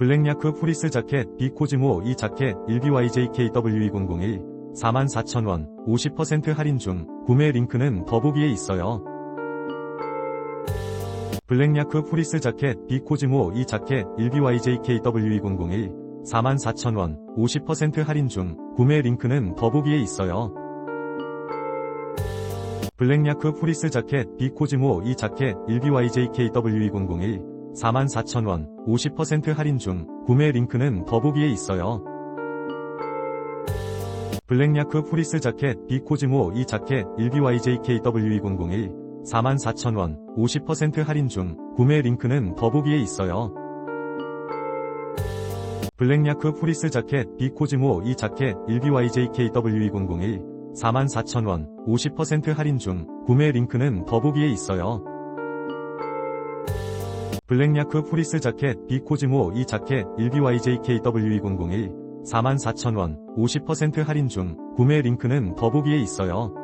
블랙야크 프리스 자켓 비코즈모 이 자켓 1BYJKW2001 44,000원 50% 할인 중 구매 링크는 더보기에 있어요. 블랙야크 프리스 자켓 비코즈모 이 자켓 1BYJKW2001 44,000원 50% 할인 중 구매 링크는 더보기에 있어요. 블랙야크 프리스 자켓 비코즈모 이 자켓 1BYJKW2001 44,000원 50% 할인 중 구매 링크는 더보기에 있어요. 블랙야크 프리스 자켓 비코즈모 이 자켓 1BYJKW2001 44,000원 50% 할인 중 구매 링크는 더보기에 있어요. 블랙야크 프리스 자켓 비코즈모 이 자켓 1BYJKW2001 44,000원 50% 할인 중 구매 링크는 더보기에 있어요. 블랙야크 프리스 자켓 비코즈모 이 자켓 1BYJKW2001 44,000원 50% 할인 중 구매 링크는 더보기에 있어요.